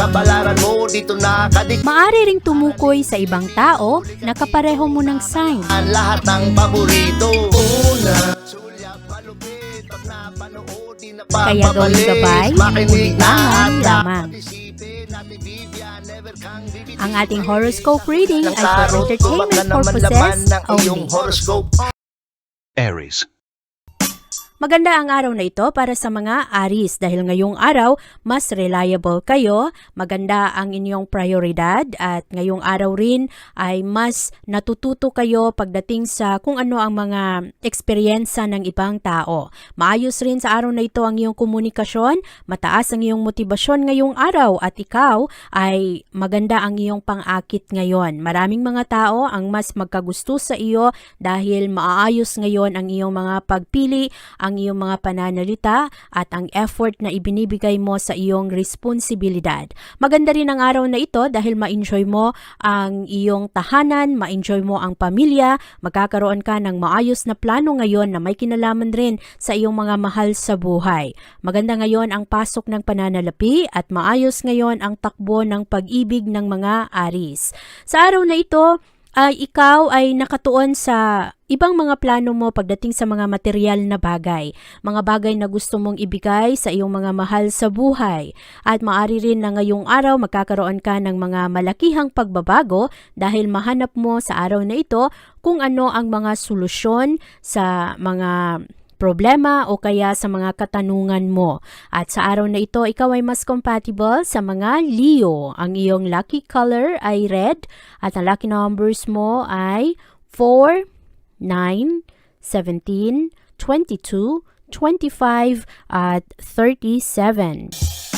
Kabalaran mo dito nakadik Maari ring tumukoy sa ibang tao na kapareho mo ng sign. ang lahat ng paborito Una, sulyap malupit Pag napanood, di na Kaya papabalik. gabay, Makinig na at lamang. Ang ating horoscope reading Ng ay for entertainment purposes ng iyong only. horoscope Aries. Maganda ang araw na ito para sa mga Aris dahil ngayong araw mas reliable kayo, maganda ang inyong prioridad at ngayong araw rin ay mas natututo kayo pagdating sa kung ano ang mga eksperyensa ng ibang tao. Maayos rin sa araw na ito ang iyong komunikasyon, mataas ang iyong motibasyon ngayong araw at ikaw ay maganda ang iyong pang-akit ngayon. Maraming mga tao ang mas magkagusto sa iyo dahil maaayos ngayon ang iyong mga pagpili, ang iyong mga pananalita at ang effort na ibinibigay mo sa iyong responsibilidad. Maganda rin ang araw na ito dahil ma-enjoy mo ang iyong tahanan, ma-enjoy mo ang pamilya, magkakaroon ka ng maayos na plano ngayon na may kinalaman rin sa iyong mga mahal sa buhay. Maganda ngayon ang pasok ng pananalapi at maayos ngayon ang takbo ng pag-ibig ng mga aris. Sa araw na ito, ay ikaw ay nakatuon sa ibang mga plano mo pagdating sa mga material na bagay, mga bagay na gusto mong ibigay sa iyong mga mahal sa buhay. At maari rin na ngayong araw magkakaroon ka ng mga malakihang pagbabago dahil mahanap mo sa araw na ito kung ano ang mga solusyon sa mga problema o kaya sa mga katanungan mo. At sa araw na ito, ikaw ay mas compatible sa mga Leo. Ang iyong lucky color ay red at ang lucky numbers mo ay 4, 9, 17, 22, 25 at 37.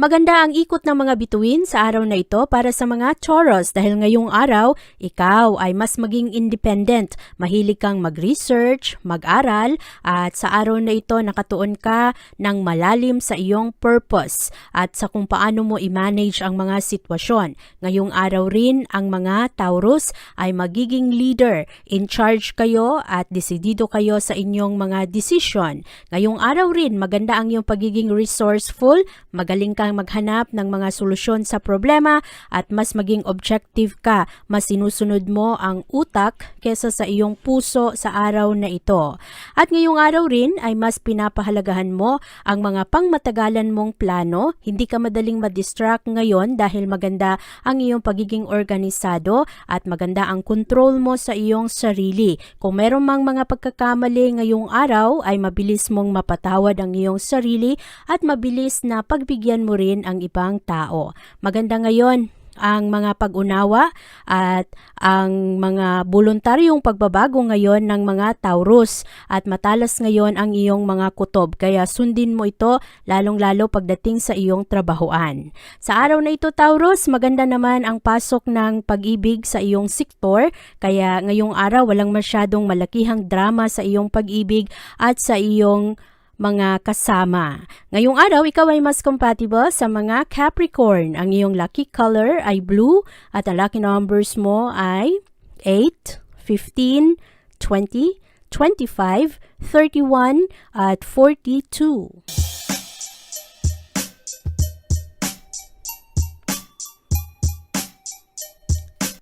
Maganda ang ikot ng mga bituin sa araw na ito para sa mga Taurus dahil ngayong araw, ikaw ay mas maging independent. Mahilig kang mag-research, mag-aral at sa araw na ito nakatuon ka ng malalim sa iyong purpose at sa kung paano mo i-manage ang mga sitwasyon. Ngayong araw rin ang mga Taurus ay magiging leader. In charge kayo at desidido kayo sa inyong mga decision. Ngayong araw rin maganda ang iyong pagiging resourceful, magaling kang maghanap ng mga solusyon sa problema at mas maging objective ka, mas sinusunod mo ang utak kesa sa iyong puso sa araw na ito. At ngayong araw rin ay mas pinapahalagahan mo ang mga pangmatagalan mong plano, hindi ka madaling madistract ngayon dahil maganda ang iyong pagiging organisado at maganda ang control mo sa iyong sarili. Kung meron mang mga pagkakamali ngayong araw ay mabilis mong mapatawad ang iyong sarili at mabilis na pagbigyan mo rin ang ibang tao. Maganda ngayon ang mga pag-unawa at ang mga voluntaryong pagbabago ngayon ng mga Taurus at matalas ngayon ang iyong mga kutob kaya sundin mo ito lalong-lalo pagdating sa iyong trabahoan. Sa araw na ito Taurus, maganda naman ang pasok ng pag-ibig sa iyong sektor kaya ngayong araw walang masyadong malakihang drama sa iyong pag-ibig at sa iyong mga kasama. Ngayong araw, ikaw ay mas compatible sa mga Capricorn. Ang iyong lucky color ay blue at ang lucky numbers mo ay 8, 15, 20, 25, 31 at 42.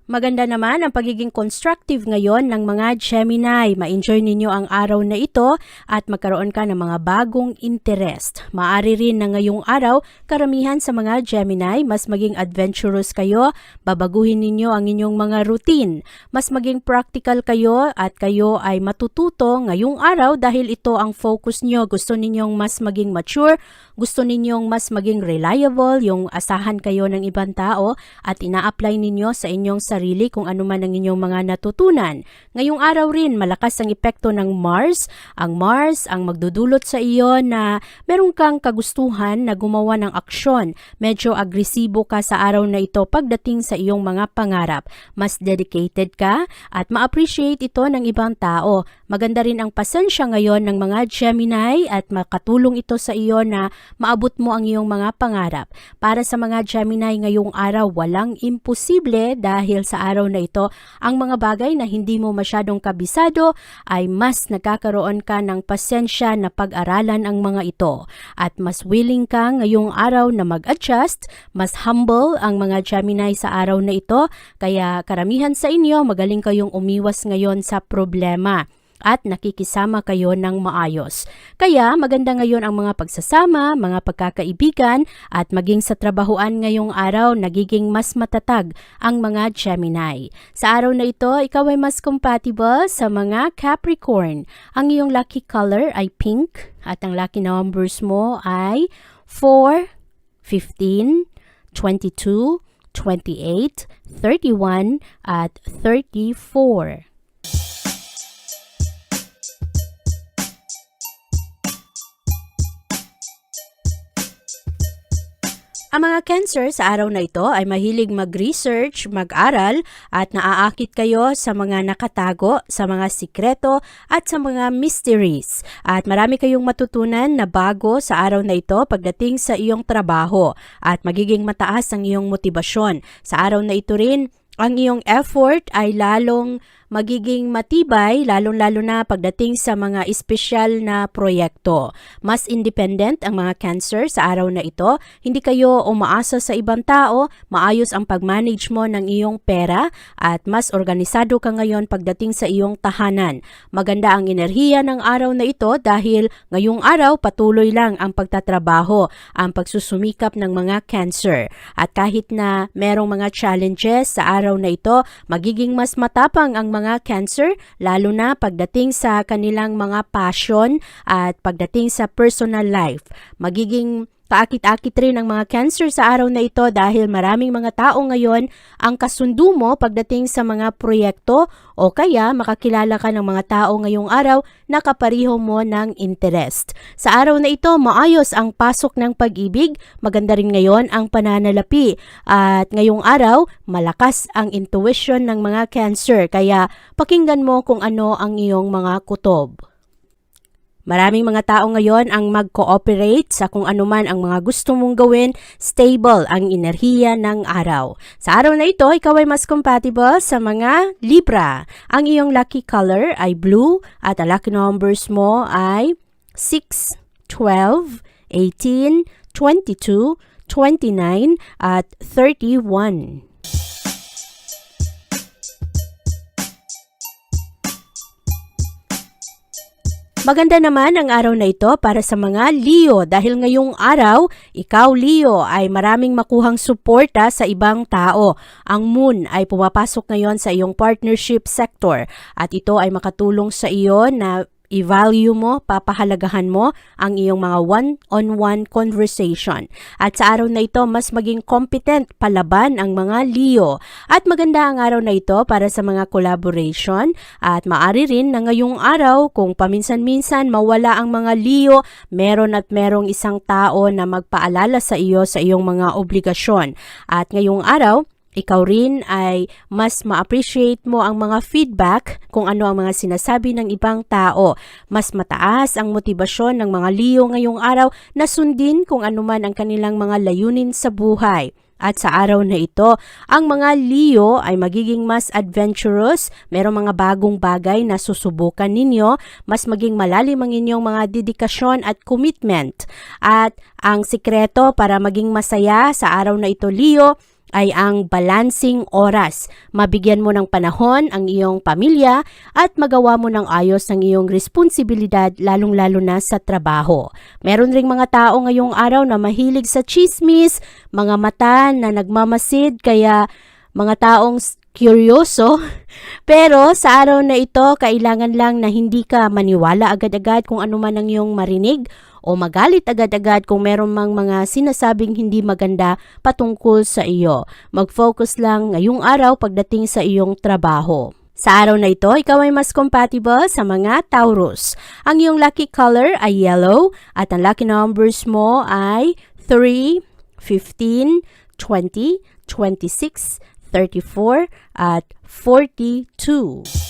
Maganda naman ang pagiging constructive ngayon ng mga Gemini. Ma-enjoy ninyo ang araw na ito at magkaroon ka ng mga bagong interest. Maari rin na ngayong araw, karamihan sa mga Gemini, mas maging adventurous kayo, babaguhin ninyo ang inyong mga routine. Mas maging practical kayo at kayo ay matututo ngayong araw dahil ito ang focus nyo. Gusto ninyong mas maging mature, gusto ninyong mas maging reliable, yung asahan kayo ng ibang tao at ina-apply ninyo sa inyong sarili sarili kung ano man ang inyong mga natutunan. Ngayong araw rin, malakas ang epekto ng Mars. Ang Mars ang magdudulot sa iyo na meron kang kagustuhan na gumawa ng aksyon. Medyo agresibo ka sa araw na ito pagdating sa iyong mga pangarap. Mas dedicated ka at ma-appreciate ito ng ibang tao. Maganda rin ang pasensya ngayon ng mga Gemini at makatulong ito sa iyo na maabot mo ang iyong mga pangarap. Para sa mga Gemini ngayong araw, walang imposible dahil sa araw na ito, ang mga bagay na hindi mo masyadong kabisado ay mas nagkakaroon ka ng pasensya na pag-aralan ang mga ito. At mas willing ka ngayong araw na mag-adjust, mas humble ang mga Gemini sa araw na ito, kaya karamihan sa inyo magaling kayong umiwas ngayon sa problema at nakikisama kayo ng maayos. Kaya maganda ngayon ang mga pagsasama, mga pagkakaibigan at maging sa trabahuan ngayong araw nagiging mas matatag ang mga Gemini. Sa araw na ito, ikaw ay mas compatible sa mga Capricorn. Ang iyong lucky color ay pink at ang lucky numbers mo ay 4, 15, 22, 28, 31 at 34. Ang mga cancer sa araw na ito ay mahilig mag-research, mag-aral at naaakit kayo sa mga nakatago, sa mga sikreto at sa mga mysteries. At marami kayong matutunan na bago sa araw na ito pagdating sa iyong trabaho at magiging mataas ang iyong motibasyon. Sa araw na ito rin, ang iyong effort ay lalong magiging matibay lalong-lalo na pagdating sa mga espesyal na proyekto. Mas independent ang mga cancer sa araw na ito. Hindi kayo umaasa sa ibang tao, maayos ang pag-manage mo ng iyong pera at mas organisado ka ngayon pagdating sa iyong tahanan. Maganda ang enerhiya ng araw na ito dahil ngayong araw patuloy lang ang pagtatrabaho, ang pagsusumikap ng mga cancer. At kahit na merong mga challenges sa araw na ito, magiging mas matapang ang mga cancer lalo na pagdating sa kanilang mga passion at pagdating sa personal life. Magiging kaakit-akit rin ang mga cancer sa araw na ito dahil maraming mga tao ngayon ang kasundo mo pagdating sa mga proyekto o kaya makakilala ka ng mga tao ngayong araw na kapariho mo ng interest. Sa araw na ito, maayos ang pasok ng pag-ibig, maganda rin ngayon ang pananalapi at ngayong araw, malakas ang intuition ng mga cancer kaya pakinggan mo kung ano ang iyong mga kutob. Maraming mga tao ngayon ang mag-cooperate sa kung anuman ang mga gusto mong gawin, stable ang enerhiya ng araw. Sa araw na ito, ikaw ay mas compatible sa mga Libra. Ang iyong lucky color ay blue at ang lucky numbers mo ay 6, 12, 18, 22, 29 at 31. Maganda naman ang araw na ito para sa mga Leo dahil ngayong araw, ikaw Leo ay maraming makuhang suporta sa ibang tao. Ang moon ay pumapasok ngayon sa iyong partnership sector at ito ay makatulong sa iyo na i-value mo, papahalagahan mo ang iyong mga one-on-one conversation. At sa araw na ito, mas maging competent palaban ang mga Leo. At maganda ang araw na ito para sa mga collaboration at maari rin na ngayong araw kung paminsan-minsan mawala ang mga Leo, meron at merong isang tao na magpaalala sa iyo sa iyong mga obligasyon. At ngayong araw, ikaw rin ay mas ma-appreciate mo ang mga feedback kung ano ang mga sinasabi ng ibang tao. Mas mataas ang motibasyon ng mga Leo ngayong araw na sundin kung ano man ang kanilang mga layunin sa buhay. At sa araw na ito, ang mga Leo ay magiging mas adventurous, merong mga bagong bagay na susubukan ninyo, mas maging malalim ang inyong mga dedikasyon at commitment. At ang sikreto para maging masaya sa araw na ito, Leo, ay ang balancing oras. Mabigyan mo ng panahon ang iyong pamilya at magawa mo ng ayos ang iyong responsibilidad lalong-lalo na sa trabaho. Meron ring mga tao ngayong araw na mahilig sa chismis, mga mata na nagmamasid kaya mga taong curioso. Pero sa araw na ito, kailangan lang na hindi ka maniwala agad-agad kung ano man ang iyong marinig o magalit agad-agad kung meron mang mga sinasabing hindi maganda patungkol sa iyo. Mag-focus lang ngayong araw pagdating sa iyong trabaho. Sa araw na ito, ikaw ay mas compatible sa mga Taurus. Ang iyong lucky color ay yellow at ang lucky numbers mo ay 3, 15, 20, 26, 34 at 42.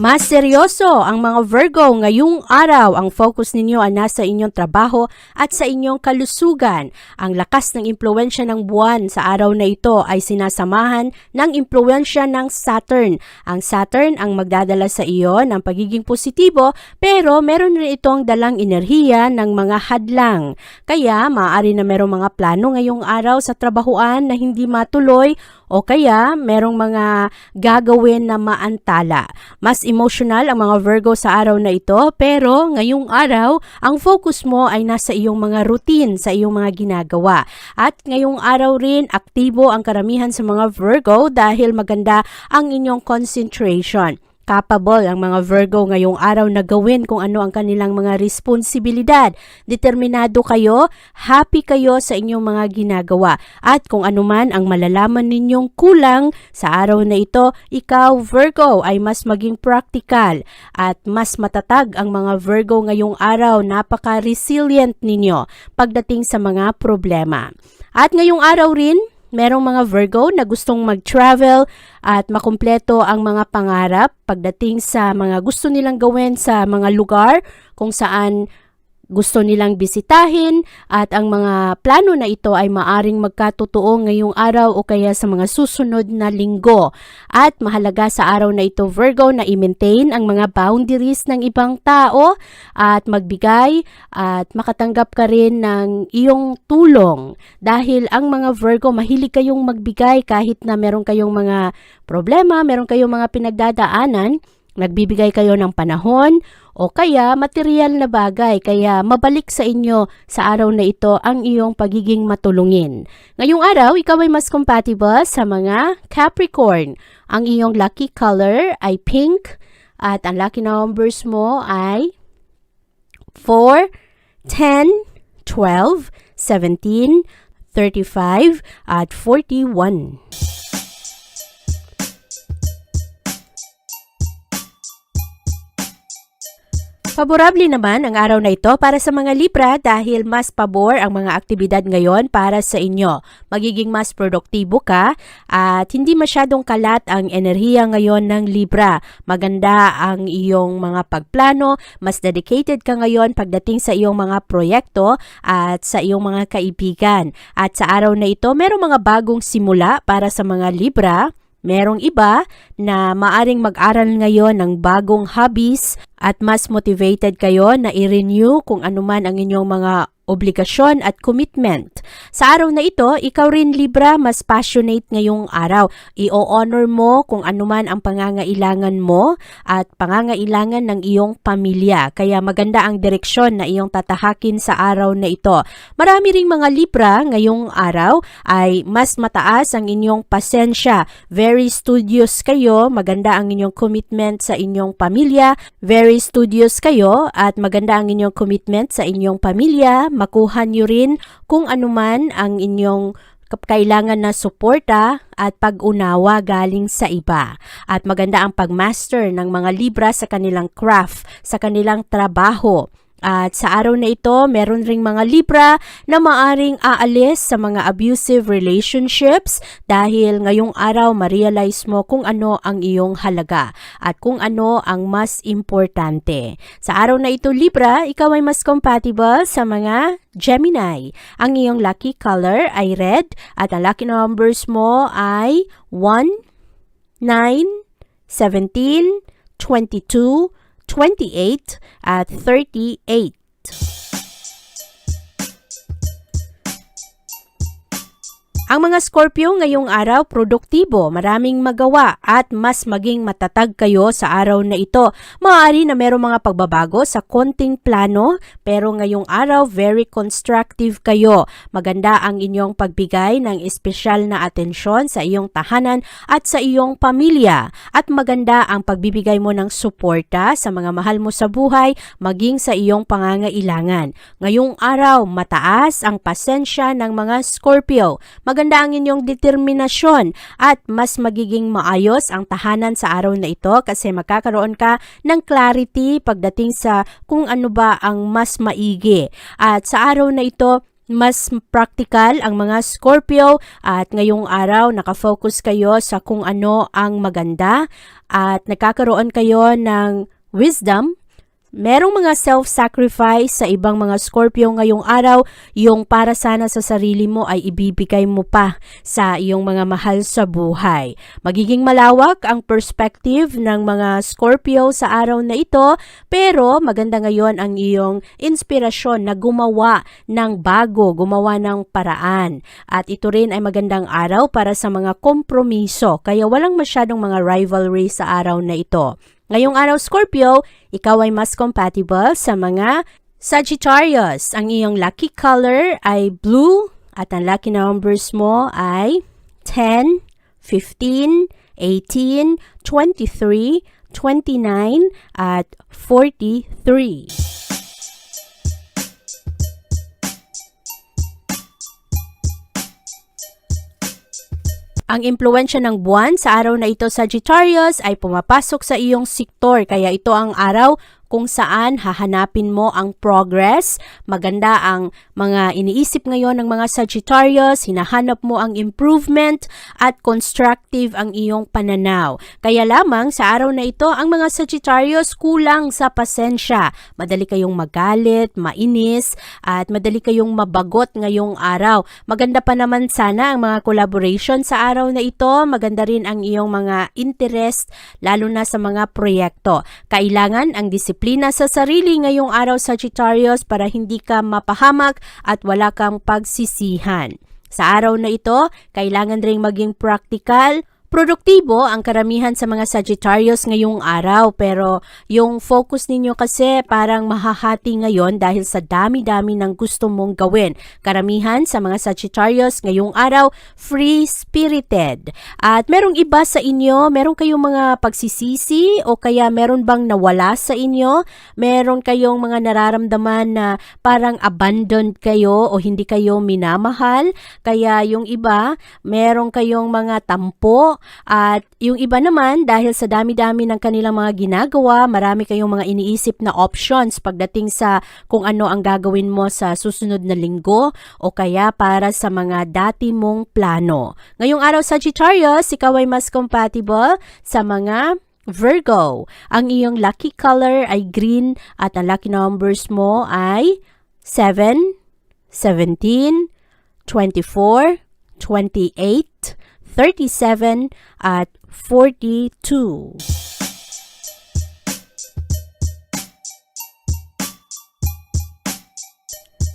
Mas seryoso ang mga Virgo ngayong araw. Ang focus ninyo ay nasa inyong trabaho at sa inyong kalusugan. Ang lakas ng impluensya ng buwan sa araw na ito ay sinasamahan ng impluensya ng Saturn. Ang Saturn ang magdadala sa iyo ng pagiging positibo pero meron rin itong dalang enerhiya ng mga hadlang. Kaya maaari na merong mga plano ngayong araw sa trabahuan na hindi matuloy o kaya merong mga gagawin na maantala. Mas emotional ang mga Virgo sa araw na ito pero ngayong araw ang focus mo ay nasa iyong mga routine, sa iyong mga ginagawa. At ngayong araw rin aktibo ang karamihan sa mga Virgo dahil maganda ang inyong concentration capable ang mga Virgo ngayong araw na gawin kung ano ang kanilang mga responsibilidad. Determinado kayo, happy kayo sa inyong mga ginagawa. At kung ano man ang malalaman ninyong kulang sa araw na ito, ikaw Virgo ay mas maging practical at mas matatag ang mga Virgo ngayong araw. Napaka-resilient ninyo pagdating sa mga problema. At ngayong araw rin, Merong mga Virgo na gustong mag-travel at makumpleto ang mga pangarap pagdating sa mga gusto nilang gawin sa mga lugar kung saan gusto nilang bisitahin at ang mga plano na ito ay maaring magkatotoo ngayong araw o kaya sa mga susunod na linggo. At mahalaga sa araw na ito Virgo na i-maintain ang mga boundaries ng ibang tao at magbigay at makatanggap ka rin ng iyong tulong dahil ang mga Virgo mahilig kayong magbigay kahit na meron kayong mga problema, meron kayong mga pinagdadaanan, nagbibigay kayo ng panahon o kaya material na bagay kaya mabalik sa inyo sa araw na ito ang iyong pagiging matulungin. Ngayong araw, ikaw ay mas compatible sa mga Capricorn. Ang iyong lucky color ay pink at ang lucky numbers mo ay 4, 10, 12, 17, 35 at 41. Favorable naman ang araw na ito para sa mga Libra dahil mas pabor ang mga aktibidad ngayon para sa inyo. Magiging mas produktibo ka at hindi masyadong kalat ang enerhiya ngayon ng Libra. Maganda ang iyong mga pagplano, mas dedicated ka ngayon pagdating sa iyong mga proyekto at sa iyong mga kaibigan. At sa araw na ito, merong mga bagong simula para sa mga Libra Merong iba na maaring mag-aral ngayon ng bagong hobbies at mas motivated kayo na i-renew kung anuman ang inyong mga obligasyon at commitment. Sa araw na ito, ikaw rin Libra mas passionate ngayong araw. I-honor mo kung anuman ang pangangailangan mo at pangangailangan ng iyong pamilya. Kaya maganda ang direksyon na iyong tatahakin sa araw na ito. Marami ring mga Libra ngayong araw ay mas mataas ang inyong pasensya. Very studious kayo, maganda ang inyong commitment sa inyong pamilya. Very studious kayo at maganda ang inyong commitment sa inyong pamilya makuha nyo rin kung anuman ang inyong kailangan na suporta at pag-unawa galing sa iba. At maganda ang pagmaster ng mga Libra sa kanilang craft, sa kanilang trabaho. At sa araw na ito, meron ring mga Libra na maaring aalis sa mga abusive relationships dahil ngayong araw ma-realize mo kung ano ang iyong halaga at kung ano ang mas importante. Sa araw na ito, Libra, ikaw ay mas compatible sa mga Gemini. Ang iyong lucky color ay red at ang lucky numbers mo ay 1, 9, 17, 22, 28 at 38. Ang mga Scorpio ngayong araw produktibo, maraming magawa at mas maging matatag kayo sa araw na ito. Maaari na merong mga pagbabago sa konting plano pero ngayong araw very constructive kayo. Maganda ang inyong pagbigay ng espesyal na atensyon sa iyong tahanan at sa iyong pamilya at maganda ang pagbibigay mo ng suporta sa mga mahal mo sa buhay maging sa iyong pangangailangan. Ngayong araw, mataas ang pasensya ng mga Scorpio. Maganda ang inyong determinasyon at mas magiging maayos ang tahanan sa araw na ito kasi magkakaroon ka ng clarity pagdating sa kung ano ba ang mas maigi. At sa araw na ito, mas practical ang mga Scorpio at ngayong araw nakafocus kayo sa kung ano ang maganda at nagkakaroon kayo ng wisdom Merong mga self-sacrifice sa ibang mga Scorpio ngayong araw, yung para sana sa sarili mo ay ibibigay mo pa sa iyong mga mahal sa buhay. Magiging malawak ang perspective ng mga Scorpio sa araw na ito, pero maganda ngayon ang iyong inspirasyon na gumawa ng bago, gumawa ng paraan. At ito rin ay magandang araw para sa mga kompromiso, kaya walang masyadong mga rivalry sa araw na ito. Ngayong araw Scorpio, ikaw ay mas compatible sa mga Sagittarius. Ang iyong lucky color ay blue at ang lucky numbers mo ay 10, 15, 18, 23, 29 at 43. Ang impluensya ng buwan sa araw na ito Sagittarius ay pumapasok sa iyong sektor kaya ito ang araw kung saan hahanapin mo ang progress. Maganda ang mga iniisip ngayon ng mga Sagittarius, hinahanap mo ang improvement at constructive ang iyong pananaw. Kaya lamang sa araw na ito, ang mga Sagittarius kulang sa pasensya. Madali kayong magalit, mainis, at madali kayong mabagot ngayong araw. Maganda pa naman sana ang mga collaboration sa araw na ito. Maganda rin ang iyong mga interest, lalo na sa mga proyekto. Kailangan ang disiplina sa sarili ngayong araw Sagittarius para hindi ka mapahamak at wala kang pagsisihan. Sa araw na ito, kailangan ring maging practical, Produktibo ang karamihan sa mga Sagittarius ngayong araw pero yung focus ninyo kasi parang mahahati ngayon dahil sa dami-dami ng gusto mong gawin. Karamihan sa mga Sagittarius ngayong araw free-spirited. At merong iba sa inyo, meron kayong mga pagsisisi o kaya meron bang nawala sa inyo? Meron kayong mga nararamdaman na parang abandoned kayo o hindi kayo minamahal? Kaya yung iba, meron kayong mga tampo at yung iba naman, dahil sa dami-dami ng kanilang mga ginagawa, marami kayong mga iniisip na options pagdating sa kung ano ang gagawin mo sa susunod na linggo o kaya para sa mga dati mong plano. Ngayong araw Sagittarius, ikaw ay mas compatible sa mga Virgo. Ang iyong lucky color ay green at ang lucky numbers mo ay 7, 17, 24, 28, 37 at 42.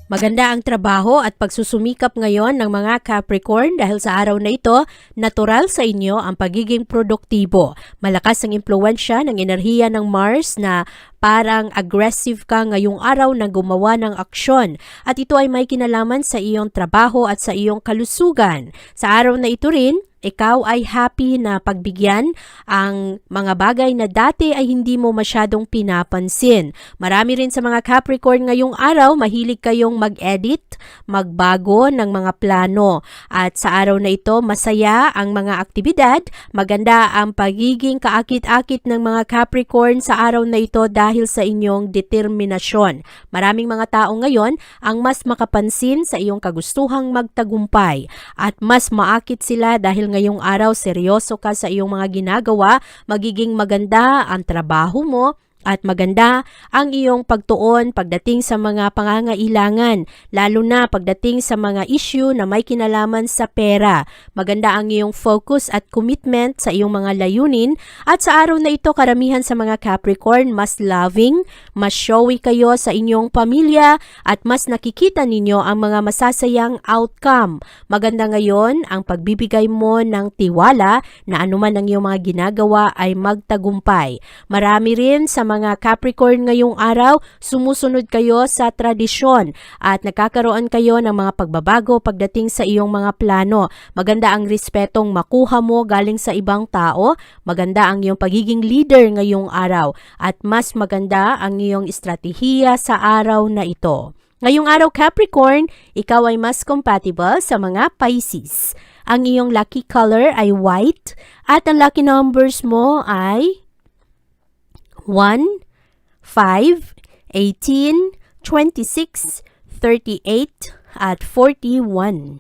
Maganda ang trabaho at pagsusumikap ngayon ng mga Capricorn dahil sa araw na ito, natural sa inyo ang pagiging produktibo. Malakas ang impluensya ng enerhiya ng Mars na parang aggressive ka ngayong araw na gumawa ng aksyon at ito ay may kinalaman sa iyong trabaho at sa iyong kalusugan. Sa araw na ito rin, ikaw ay happy na pagbigyan ang mga bagay na dati ay hindi mo masyadong pinapansin. Marami rin sa mga Capricorn ngayong araw, mahilig kayong mag-edit, magbago ng mga plano. At sa araw na ito, masaya ang mga aktibidad, maganda ang pagiging kaakit-akit ng mga Capricorn sa araw na ito dahil sa inyong determinasyon. Maraming mga tao ngayon ang mas makapansin sa iyong kagustuhang magtagumpay at mas maakit sila dahil ngayong araw seryoso ka sa iyong mga ginagawa, magiging maganda ang trabaho mo, At maganda ang iyong pagtuon pagdating sa mga pangangailangan, lalo na pagdating sa mga issue na may kinalaman sa pera. Maganda ang iyong focus at commitment sa iyong mga layunin at sa araw na ito karamihan sa mga Capricorn mas loving, mas showy kayo sa inyong pamilya at mas nakikita ninyo ang mga masasayang outcome. Maganda ngayon ang pagbibigay mo ng tiwala na anuman ang iyong mga ginagawa ay magtagumpay. Marami rin sa mga Capricorn ngayong araw, sumusunod kayo sa tradisyon at nagkakaroon kayo ng mga pagbabago pagdating sa iyong mga plano. Maganda ang respetong makuha mo galing sa ibang tao, maganda ang iyong pagiging leader ngayong araw at mas maganda ang iyong estratehiya sa araw na ito. Ngayong araw Capricorn, ikaw ay mas compatible sa mga Pisces. Ang iyong lucky color ay white at ang lucky numbers mo ay 1, 5, 18, 26, 38, at 41.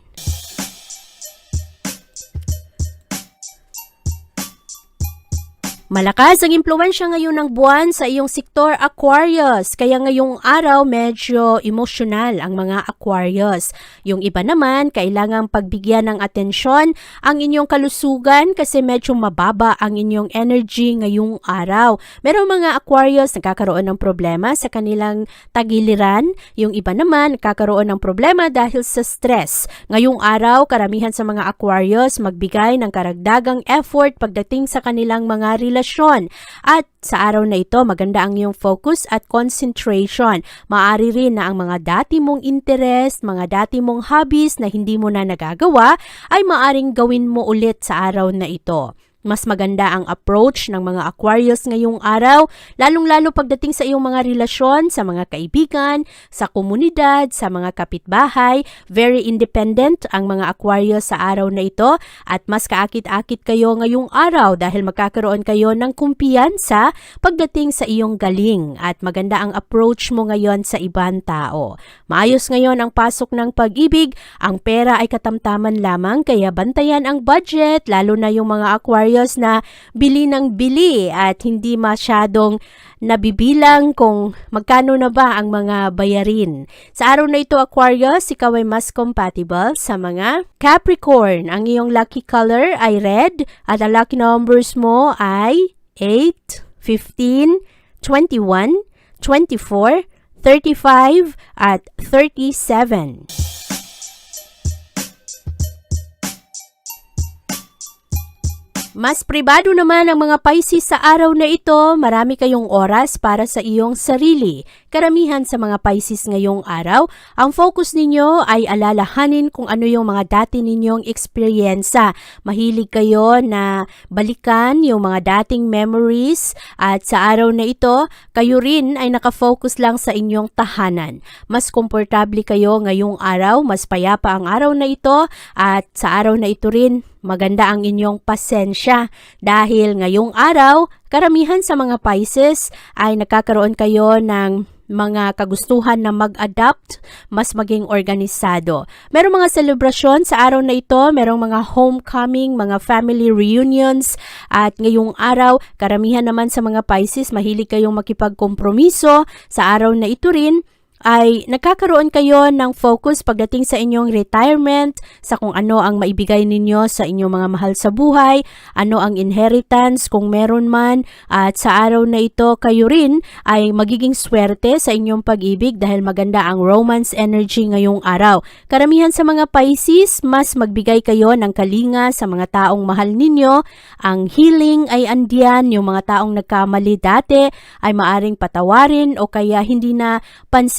Malakas ang impluensya ngayon ng buwan sa iyong sektor Aquarius, kaya ngayong araw medyo emosyonal ang mga Aquarius. Yung iba naman, kailangang pagbigyan ng atensyon ang inyong kalusugan kasi medyo mababa ang inyong energy ngayong araw. Merong mga Aquarius nagkakaroon ng problema sa kanilang tagiliran, yung iba naman nagkakaroon ng problema dahil sa stress. Ngayong araw, karamihan sa mga Aquarius magbigay ng karagdagang effort pagdating sa kanilang mga relasyon. At sa araw na ito, maganda ang iyong focus at concentration. Maari rin na ang mga dati mong interest, mga dati mong hobbies na hindi mo na nagagawa, ay maaring gawin mo ulit sa araw na ito. Mas maganda ang approach ng mga Aquarius ngayong araw, lalong-lalo pagdating sa iyong mga relasyon sa mga kaibigan, sa komunidad, sa mga kapitbahay. Very independent ang mga Aquarius sa araw na ito at mas kaakit-akit kayo ngayong araw dahil magkakaroon kayo ng kumpiyansa pagdating sa iyong galing at maganda ang approach mo ngayon sa ibang tao. Maayos ngayon ang pasok ng pag-ibig, ang pera ay katamtaman lamang kaya bantayan ang budget lalo na yung mga Aquarius na bili ng bili at hindi masyadong nabibilang kung magkano na ba ang mga bayarin. Sa araw na ito Aquarius, ikaw ay mas compatible sa mga Capricorn. Ang iyong lucky color ay red at ang lucky numbers mo ay 8, 15, 21, 24, 35 at 37. Mas pribado naman ang mga Pisces sa araw na ito, marami kayong oras para sa iyong sarili. Karamihan sa mga Pisces ngayong araw, ang focus ninyo ay alalahanin kung ano yung mga dati ninyong eksperyensa. Mahilig kayo na balikan yung mga dating memories at sa araw na ito, kayo rin ay nakafocus lang sa inyong tahanan. Mas komportable kayo ngayong araw, mas payapa ang araw na ito at sa araw na ito rin, maganda ang inyong pasensya dahil ngayong araw, karamihan sa mga Pisces ay nakakaroon kayo ng mga kagustuhan na mag-adapt, mas maging organisado. Merong mga selebrasyon sa araw na ito, merong mga homecoming, mga family reunions, at ngayong araw, karamihan naman sa mga Pisces, mahilig kayong makipagkompromiso. Sa araw na ito rin, ay nagkakaroon kayo ng focus pagdating sa inyong retirement, sa kung ano ang maibigay ninyo sa inyong mga mahal sa buhay, ano ang inheritance kung meron man, at sa araw na ito kayo rin ay magiging swerte sa inyong pag-ibig dahil maganda ang romance energy ngayong araw. Karamihan sa mga Pisces, mas magbigay kayo ng kalinga sa mga taong mahal ninyo. Ang healing ay andiyan, yung mga taong nagkamali dati ay maaring patawarin o kaya hindi na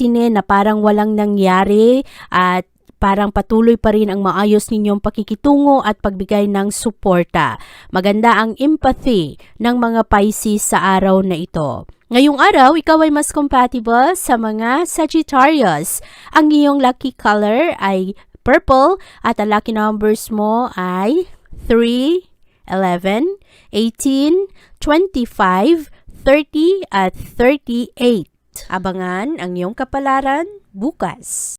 pansinin na parang walang nangyari at parang patuloy pa rin ang maayos ninyong pakikitungo at pagbigay ng suporta. Maganda ang empathy ng mga Pisces sa araw na ito. Ngayong araw, ikaw ay mas compatible sa mga Sagittarius. Ang iyong lucky color ay purple at ang lucky numbers mo ay 3, 11, 18, 25, 30 at 38. Abangan ang iyong kapalaran bukas.